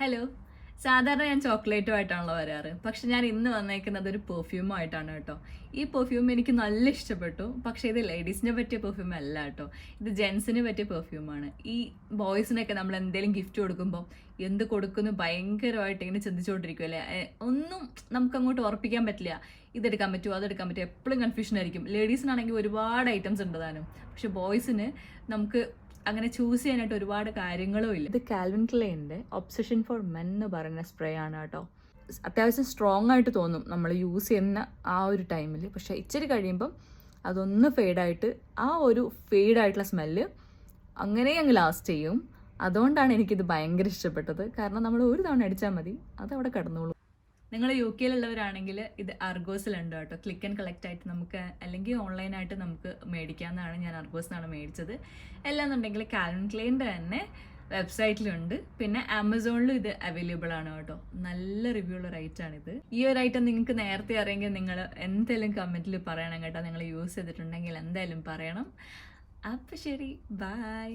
Hello സാധാരണ ഞാൻ ചോക്ലേറ്റുമായിട്ടാണല്ലോ വരാറ്. പക്ഷെ ഞാൻ ഇന്ന് വന്നേക്കുന്നത് ഒരു പെർഫ്യൂമായിട്ടാണ് കേട്ടോ. ഈ പെർഫ്യൂം എനിക്ക് നല്ല ഇഷ്ടപ്പെട്ടു. പക്ഷേ ഇത് ലേഡീസിനെ പറ്റിയ പെർഫ്യൂം അല്ല കേട്ടോ. ഇത് ജെൻസിന് പറ്റിയ പെർഫ്യൂമാണ് ഈ ബോയ്സിനൊക്കെ നമ്മൾ എന്തെങ്കിലും ഗിഫ്റ്റ് കൊടുക്കുമ്പോൾ എന്ത് കൊടുക്കുന്നു ഭയങ്കരമായിട്ട് ഇങ്ങനെ ചിന്തിച്ചുകൊണ്ടിരിക്കുമല്ലേ ഒന്നും നമുക്ക് അങ്ങോട്ട് ഉറപ്പിക്കാൻ പറ്റില്ല. ഇതെടുക്കാൻ പറ്റുമോ? അതെടുക്കാൻ പറ്റുമോ? എപ്പോഴും കൺഫ്യൂഷൻ ആയിരിക്കും. ലേഡീസിനാണെങ്കിൽ ഒരുപാട് ഐറ്റംസ് ഉണ്ട് താനും. പക്ഷെ ബോയ്സിന് നമുക്ക് അങ്ങനെ ചൂസ് ചെയ്യാനായിട്ട് ഒരുപാട് കാര്യങ്ങളും ഇല്ല. ഇത് കാൽവിൻ ക്ലെയിന്റെ ഒബ്സഷൻ ഫോർ മെൻ എന്ന് പറയുന്ന സ്പ്രേ ആണ് കേട്ടോ. അത്യാവശ്യം സ്ട്രോങ് ആയിട്ട് തോന്നും നമ്മൾ യൂസ് ചെയ്യുന്ന ആ ഒരു ടൈമിൽ പക്ഷേ ഇച്ചിരി കഴിയുമ്പം അതൊന്ന് ഫെയ്ഡായിട്ട് ആ ഒരു ഫെയ്ഡായിട്ടുള്ള സ്മെല്ല് അങ്ങനെ അങ്ങ് ലാസ്റ്റ് ചെയ്യും. അതുകൊണ്ടാണ് എനിക്കിത് ഭയങ്കര ഇഷ്ടപ്പെട്ടത്. കാരണം നമ്മൾ ഒരു തവണ അടിച്ചാൽ മതി അതവിടെ കിടന്നോളൂ. നിങ്ങൾ യു കെയിലുള്ളവരാണെങ്കിൽ ഇത് അർഗോസിലുണ്ട് കേട്ടോ. ക്ലിക്ക് ആൻഡ് കളക്റ്റ് ആയിട്ട് നമുക്ക് അല്ലെങ്കിൽ ഓൺലൈനായിട്ട് നമുക്ക് മേടിക്കാമെന്നാണ് ഞാൻ അർഗോസിനാണ് മേടിച്ചത്. അല്ലാന്നുണ്ടെങ്കിൽ കാലൻ ക്ലെയിന്റെ തന്നെ വെബ്സൈറ്റിലുണ്ട് പിന്നെ ആമസോണിലും ഇത് അവൈലബിൾ ആണ് കേട്ടോ. നല്ല റിവ്യൂ ഉള്ള റൈറ്റ് ആണിത്. ഈ ഒരു ഐറ്റം നിങ്ങൾക്ക് നേരത്തെ അറിയെങ്കിൽ നിങ്ങൾ എന്തെങ്കിലും കമന്റിൽ പറയണം കേട്ടോ. നിങ്ങൾ യൂസ് ചെയ്തിട്ടുണ്ടെങ്കിൽ എന്തായാലും പറയണം. അപ്പം ശരി. ബൈ